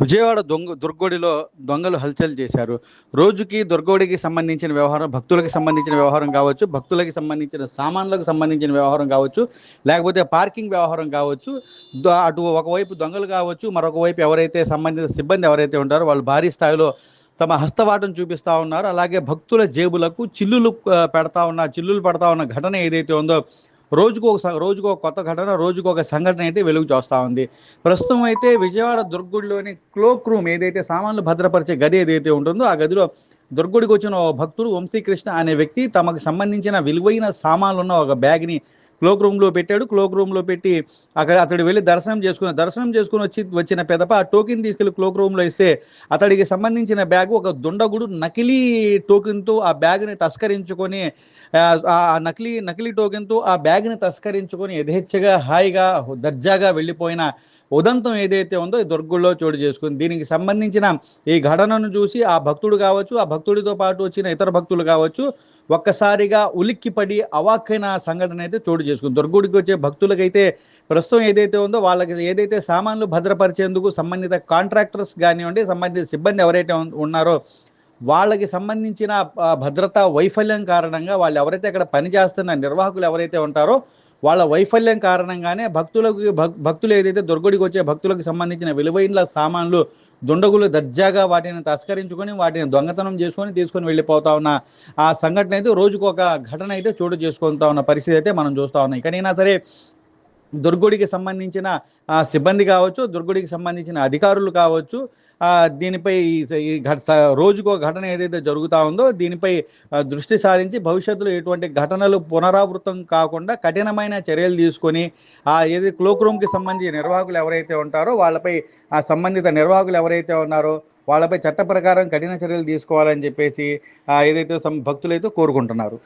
విజయవాడ దొంగ దుర్గోడిలో దొంగలు హల్చల్ చేశారు. రోజుకి దుర్గోడికి సంబంధించిన వ్యవహారం భక్తులకు సంబంధించిన వ్యవహారం కావచ్చు భక్తులకి సంబంధించిన సామాన్లకు సంబంధించిన వ్యవహారం కావచ్చు లేకపోతే పార్కింగ్ వ్యవహారం కావచ్చు అటు ఒకవైపు దొంగలు కావచ్చు మరొక వైపు ఎవరైతే సంబంధిత సిబ్బంది ఎవరైతే ఉంటారో వాళ్ళు భారీ స్థాయిలో తమ హస్తవాటం చూపిస్తూ ఉన్నారు. అలాగే భక్తుల జేబులకు చిల్లులు పెడతా ఉన్న చిల్లులు పెడతా ఉన్న ఘటన ఏదైతే ఉందో రోజుకు ఒక రోజుకు ఒక కొత్త ఘటన రోజుకు ఒక సంఘటన అయితే వెలుగు చూస్తూ ఉంది. ప్రస్తుతం అయితే విజయవాడ దుర్గుడిలోని క్లోక్ రూమ్ ఏదైతే సామాన్లు భద్రపరిచే గది ఏదైతే ఉంటుందో ఆ గదిలో దుర్గుడికి వచ్చిన ఓ భక్తుడు వంశీకృష్ణ అనే వ్యక్తి తమకు సంబంధించిన విలువైన సామాన్లు ఉన్న ఒక బ్యాగ్ని క్లోక్ రూమ్లో పెట్టాడు. క్లోక్ రూమ్లో పెట్టి అక్కడ అతడు వెళ్ళి దర్శనం చేసుకుని దర్శనం చేసుకుని వచ్చి వచ్చిన పెదప ఆ టోకెన్ తీసుకెళ్ళి క్లోక్ రూమ్లో ఇస్తే అతడికి సంబంధించిన బ్యాగ్ ఒక దుండగుడు నకిలీ టోకెన్తో ఆ బ్యాగ్ని తస్కరించుకొని ఆ ఆ నకిలీ నకిలీ టోకెన్తో ఆ బ్యాగ్ని తస్కరించుకొని యథేచ్ఛగా హాయిగా దర్జాగా వెళ్ళిపోయిన ఉదంతం ఏదైతే ఉందో ఈ దుర్గుల్లో చోటు చేసుకుంది. దీనికి సంబంధించిన ఈ ఘటనను చూసి ఆ భక్తుడు కావచ్చు ఆ భక్తుడితో పాటు వచ్చిన ఇతర భక్తులు కావచ్చు ఒక్కసారిగా ఉలిక్కిపడి అవాక్కైన సంఘటన అయితే చోటు చేసుకుంది. దుర్గుడికి వచ్చే భక్తులకైతే ప్రస్తుతం ఏదైతే ఉందో వాళ్ళకి ఏదైతే సామాన్లు భద్రపరిచేందుకు సంబంధిత కాంట్రాక్టర్స్ కానివ్వండి సంబంధిత సిబ్బంది ఎవరైతే ఉన్నారో వాళ్ళకి సంబంధించిన భద్రతా వైఫల్యం కారణంగా వాళ్ళు ఎవరైతే అక్కడ పనిచేస్తున్న నిర్వాహకులు ఎవరైతే ఉంటారో వాళ్ళ వైఫల్యం కారణంగానే భక్తులకు భక్- భక్తులు ఏదైతే దుర్గుడికి వచ్చే భక్తులకు సంబంధించిన విలువైన సామాన్లు దుండగులు దర్జాగా వాటిని తస్కరించుకొని వాటిని దొంగతనం చేసుకొని తీసుకొని వెళ్ళిపోతా ఉన్న ఆ సంఘటన అయితే రోజుకు ఒక ఘటన అయితే చోటు చేసుకుంటా ఉన్న పరిస్థితి అయితే మనం చూస్తూ ఉన్నాం. ఇకనైనా సరే దుర్గుడికి సంబంధించిన సిబ్బంది కావచ్చు దుర్గుడికి సంబంధించిన అధికారులు కావచ్చు దీనిపై ఈ స- ఈ ఘట స- రోజుకో ఘటన ఏదైతే జరుగుతూ ఉందో దీనిపై దృష్టి సారించి భవిష్యత్తులో ఎటువంటి ఘటనలు పునరావృతం కాకుండా కఠినమైన చర్యలు తీసుకొని ఆ ఏది క్లోక్ రూమ్కి సంబంధించిన నిర్వాహకులు ఎవరైతే ఉంటారో వాళ్ళపై ఆ సంబంధిత నిర్వాహకులు ఎవరైతే ఉన్నారో వాళ్ళపై చట్ట ప్రకారం కఠిన చర్యలు తీసుకోవాలని చెప్పేసి ఏదైతే సం భక్తులైతే కోరుకుంటున్నారు.